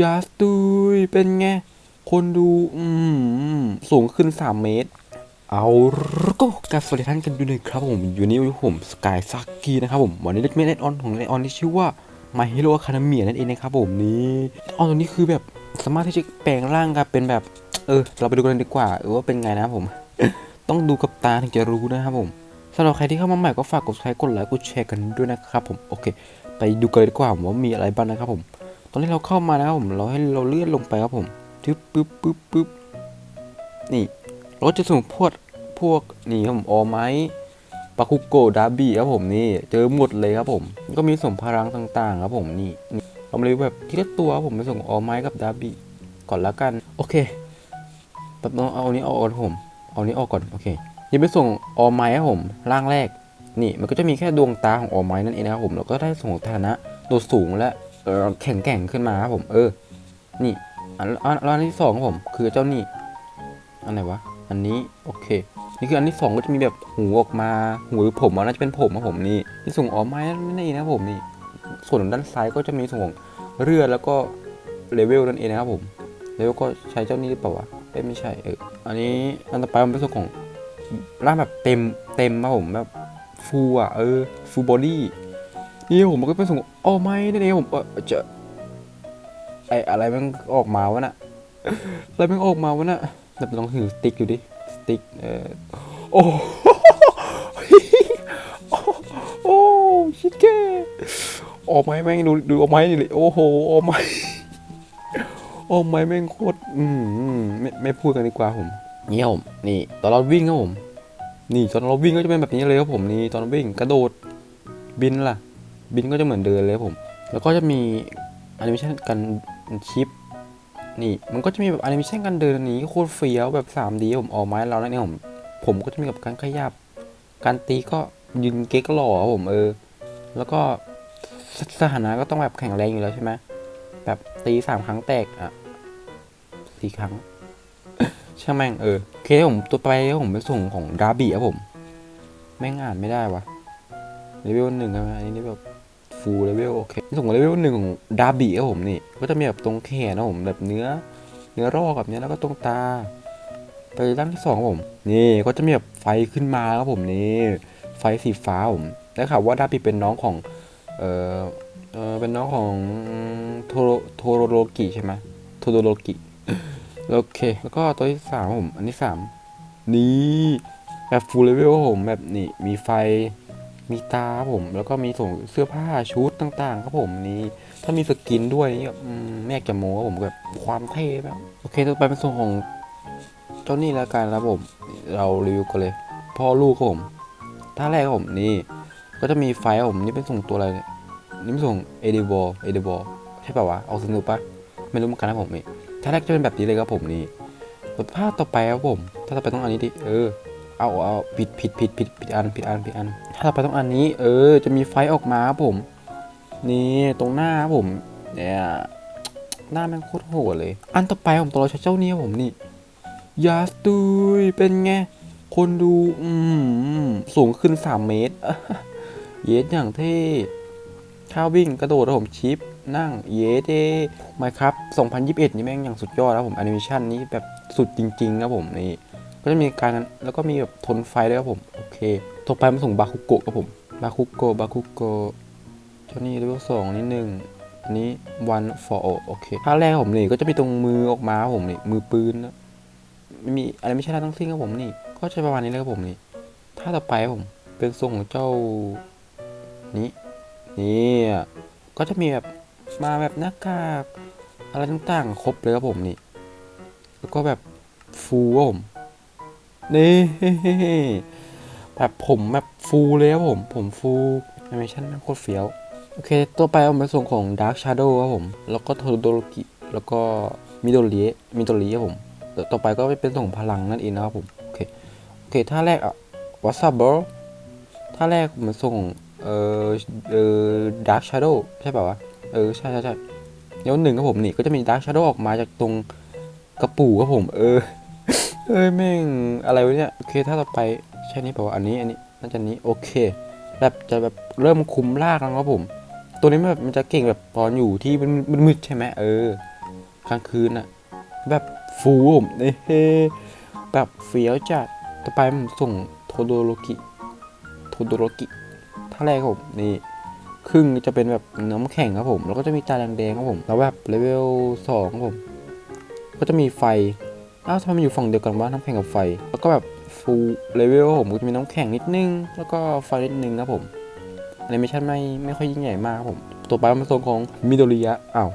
ยาสตุยเป็นไง คนดูอืมสูงขึ้น 3 เมตร เอาก็กาบสวัสดีท่านกันด้วยนะครับผม อยู่นี่อยู่ผมสกายซักกี้นะครับผม วันนี้เราจะมีเล่นออนของเล่นออนที่ชื่อว่า My Hero Academia นั่นเองนะครับผมนี่ออนตัวนี้คือแบบสามารถที่จะแปลงร่างกลายเป็นแบบ เออ เราไปดูกันดีกว่าเออว่าเป็นไงนะครับผม ต้องดูกับตาถึงจะรู้นะครับผมสำหรับใครที่เข้ามาใหม่ก็ฝากกดไลค์กดไลค์กดแชร์กันด้วยนะครับผมโอเค ไปดูกันดีกว่าว่ามีอะไรบ้างนะครับผม ตอนที่เราเข้ามานะครับผมเราให้เราเลื่อนลงไปครับผมปึ๊บปึ๊บปึ๊บปึ๊บนี่เราจะส่งพวกพวกนี่ครับผมออไม้ปาคุโกดาบี้ครับผมนี่ เจอหมดเลยครับผม ก็มีส่งพลังต่างๆครับผมนี่นเรามาเลยแบบทีละตัวครับผมไปส่งออไม้กับดาบี้ก่อนละกัน โอเคแบบน้องเอาอันนี้ออกก่อนผมเอาอันนี้ออกก่อนโอเคยังไปส่งออไม้ครับผมร่างแรก นี่มันก็จะมีแค่ดวงตาของออไม้นั่นเองนะครับผมแล้วก็ได้ส่งฐานะตัวสูงและ แข็งแกร่งขึ้นมาครับผม เออ นี่ อันอันอันที่สองครับผม คือเจ้านี่ อันไหนวะ อันนี้โอเค นี่คืออันที่สองก็จะมีแบบหูออกมาหูหรือผมอะน่าจะเป็นผมครับผมนี่ที่ส่งออกมานั่นเองนะครับผมนี่ ส่วนด้านซ้ายก็จะมีส่วนของเรือแล้วก็เลเวลนั่นเองนะครับผมเลเวลก็ใช้เจ้านี้หรือเปล่าวะไม่ใช่เอออันนี้อันต่อไปมันเป็นส่วนของร่างแบบเต็มเต็มครับผมแบบฟูอะเออฟูบอดี้ นี่ผมก็เป็นส่งอ๋อไม่นั่นเองผมเออจะไออะไรมันออกมาวะน่ะอะไรมันออกมาวะน่ะแต่ลองถือสติ๊กอยู่ดิสติ๊กเออโอ้โอ้ชิดแกออกไม้แม่งดูดูออกไม้นี่เลยโอ้โหออกไม้ออกไม้แม่งโคตรอืมไม่ไม่พูดกันดีกว่าผมนี่ครับผมนี่ตอนเราวิ่งครับผมนี่ตอนเราวิ่งก็จะเป็นแบบนี้เลยครับผมนี่ตอนวิ่งกระโดดบินล่ะ บินก็จะเหมือนเดินเลยผม แล้วก็จะมีแอนิเมชันการชิปนี่มันก็จะมีแบบแอนิเมชันการเดินนี้โคตรเฟี้ยวแบบ 3D ผมออกไม้แล้วนะเนี่ยผมผมก็จะมีกับการขยับ การตีก็ยืนเก๊กหล่อผมเออ แล้วก็สถานะก็ต้องแบบแข็งแรงอยู่แล้วใช่ไหมแบบตีสามครั้งแตกอะสี่ครั้งช่างแม่งเออเคผมตัวไปผมเป็นส่งของดาร์บี้ครับผม แม่งอ่านไม่ได้วะเลเวลหนึ่งครับอันนี้แบบ ฟูลเลเวลโอเคส่งเลเวลหนึ่งของดาบีครับผมนี่ ก็จะมีแบบตรงแขนนะผมแบบเนื้อ เนื้อรอกแบบเนี้ยแล้วก็ตรงตา ไปด้านที่สองผม นี่ก็จะมีแบบไฟขึ้นมาครับผมนี่ ไฟสีฟ้าผมได้ข่าวว่าดาบีเป็นน้องของ เออเออเป็นน้องของโทโรโทโรโรกิใช่ไหมโทโรโรกิโอเค แล้วก็ตัวที่สามผม อันที่สามนี่แบบฟูลเลเวลครับผมแบบนี่มีไฟ มีตาผมแล้วก็มีส่งเสื้อผ้าชุดต่าง ๆ ครับผมนี่ถ้ามีสกินด้วยนี่แบบอืมแม่จะโม้ครับผมแบบความเท่แบบโอเคต่อไปเป็นส่วนของเจ้านี่แล้วกันนะครับผม เรารีวิวกันเลย พ่อลูกครับผมท่าแรกครับผมนี่ ก็จะมีไฟครับผมนี่เป็นส่งตัวอะไรเนี่ยนี่เป็นส่งเอเดบอลเอเดบอลใช่ป่าวะเอาสนุกปะไม่รู้เหมือนกันนะผมนี่ท่าแรกจะเป็นแบบนี้เลยครับผมนี่ภาต่อไปครับผม ถ้าต่อไปต้องอันนี้ดิเออเอาเอาผิดผิดผิดผิดผิดอันผิดอันผิดอัน ถ้าเราไปตรงอันนี้ เออ จะมีไฟออกมาครับผม นี่ตรงหน้าครับผม เนี่ยหน้าแม่งโคตรโหดเลย อันต่อไปผมตัวเราใช้เจ้านี้ผมนี่ยาสตุยเป็นไง คนดู อืมสูงขึ้น 3 เมตร เยสอย่างเท่ข้าววิ่งกระโดดครับผมชิป นั่งเยสเด้ไมครับ 2021 นี่แม่งอย่างสุดยอดแล้วผมแอนิเมชันนี้แบบสุดจริงๆครับผมนี่ ก็จะมีการแล้วก็มีแบบทนไฟด้วยครับผม โอเคต่อไปมาส่งบาคุโกะครับผม บาคุโกะบาคุโกะเจ้านี่เลเวลสองนิดหนึ่งอันนี้ one for all โอเคท่าแรกผมนี่ก็จะมีตรงมือออกมาผมนี่มือปืนนะไม่มีอะไรไม่ใช่ทั้งสิ้นครับผมนี่ ก็จะประมาณนี้เลยครับผมนี่ท่าต่อไปผมเป็นทรงของเจ้านี้นี่ก็จะมีแบบมาแบบหน้ากากอะไรต่างๆ ครบเลยครับผมนี่ แล้วก็แบบฟูครับผม นี่แบบผมแบบฟูเลยครับผม ผมฟูแอนิเมชั่นโคตรเฟี้ยว โอเค ตัวไปเอาเป็นส่วนของ Dark Shadow ครับผม แล้วก็โทโดโรกิ แล้วก็มิโดริมิโดริครับผม ต่อไปก็เป็นส่งพลังนั่นเองนะครับผม โอเค โอเค ท่าแรกอะวัสบอร์ท่าแรกมันส่ง เอ่อ เอ่อ Dark Shadow ใช่ป่าวะ เออ ใช่ใช่ใช่เดี๋ยวหนึ่งครับผมนี่ก็จะมี Dark Shadow ออกมาจากตรงกระปูครับผม เออ เอ้ยแม่งอะไรวะเนี่ยโอเคถ้าต่อไปใช่นี้เปล่าวอันนี้อันนี้น่าจะนี้โอเค แบบจะแบบเริ่มคุมลากแล้วครับผม ตัวนี้มันแบบมันจะเก่งแบบตอนอยู่ที่มันมืดใช่ไหมเออกลางคืนอะแบบฟูผมเอ้แบบเฟี้ยวจัดต่อไปผมส่งโทโดโรกิโทโดโรกิท่าแรกครับผมนี่ครึ่งจะเป็นแบบน้ำแข็งครับผม แล้วก็จะมีตาแดงๆครับผม แล้วแบบเลเวลสองครับผม ก็จะมีไฟ อ้าวทำไมมันอยู่ฝั่งเดียวกันวะน้ำแข็งกับไฟ แล้วก็แบบฟูลเลเวลผมก็จะมีน้ำแข็งนิดนึง แล้วก็ไฟนิดนึงครับผมแอนิเมชันไม่ไม่ค่อยยิ่งใหญ่มากครับผมตัวไปมันส่งของมิโดริยะอ้าว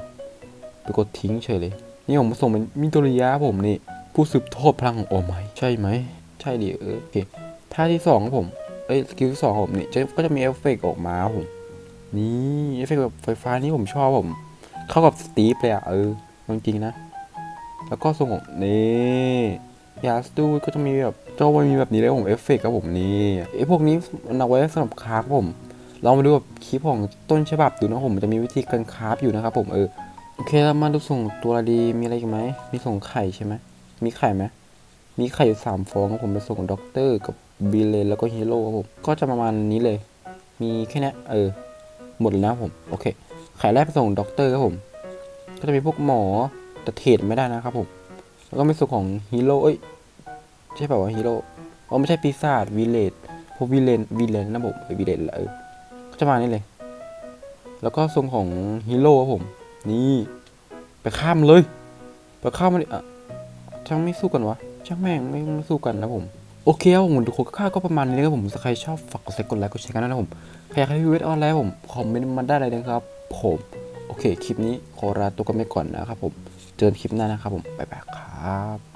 ไปกดทิ้งเฉยเลย นี่ผมมาส่งเป็นมิโดริยะผมนี่ ผู้สืบทอดพลังของโอไมใช่ไหม ใช่ดิเออโอเคท่าที่สองครับผมเอ้ยสกิลที่สองของผมนี่จะก็จะมีเอฟเฟกต์ออกมาผมนี่เอฟเฟกต์แบบไฟฟ้านี่ผมชอบผม เข้ากับสตีฟเลยอะเออจริงๆนะ แล้วก็ทรงผมนี่ยาสตูก็จะมีแบบจอมันมีแบบนี้เลยผมเอฟเฟกต์ครับผมนี่ไอพวกนี้มันเอาไว้สำหรับคราฟครับผมลองมาดูแบบคลิปของต้นฉบับดูนะผมจะมีวิธีการคราฟอยู่นะครับผมเออโอเคแล้วมาดูส่งตัวดีมีอะไรอีกไหมมีส่งไข่ใช่ไหมมีไข่ไหมมีไข่อยู่สามฟองครับผมไปส่งด็อกเตอร์กับบีเลนแล้วก็ฮีโร่ครับผมก็จะประมาณนี้เลย มีแค่นี้เออหมดแล้วนะผมโอเคไข่แรกไปส่งด็อกเตอร์ครับผม ก็จะมีพวกหมอ แต่เทรดไม่ได้นะครับผม แล้วก็ไมีส่วนของฮีโร่เอ้ยใช่ป่าวฮีโร่อ๋อไม่ใช่ปีศาจวิเลตพวกวิเลนวิเลนนะผมวิเลนเออก็จะมานี่เลย แล้วก็ส่วนของฮีโร่ครับผม นี่ไปข้ามเลยไปข้ามมันเลยอะช่างไม่สู้กันวะช่างแม่งไม่ไม่สู้กันนะผมโอเคครับผมทุกคนค่าก็ประมาณนี้ครับผมถ้าใครชอบฝากกดไลค์กดไลค์กดแชร์กันนะผมใครอยากให้พี่เวทออนไลน์ผมคอมเมนต์มาได้เลยนะครับ ผม โอเค คลิปนี้ขอลาตัวกันไปก่อนนะครับผม เจอกันคลิปหน้านะครับผมบ๊ายบายครับ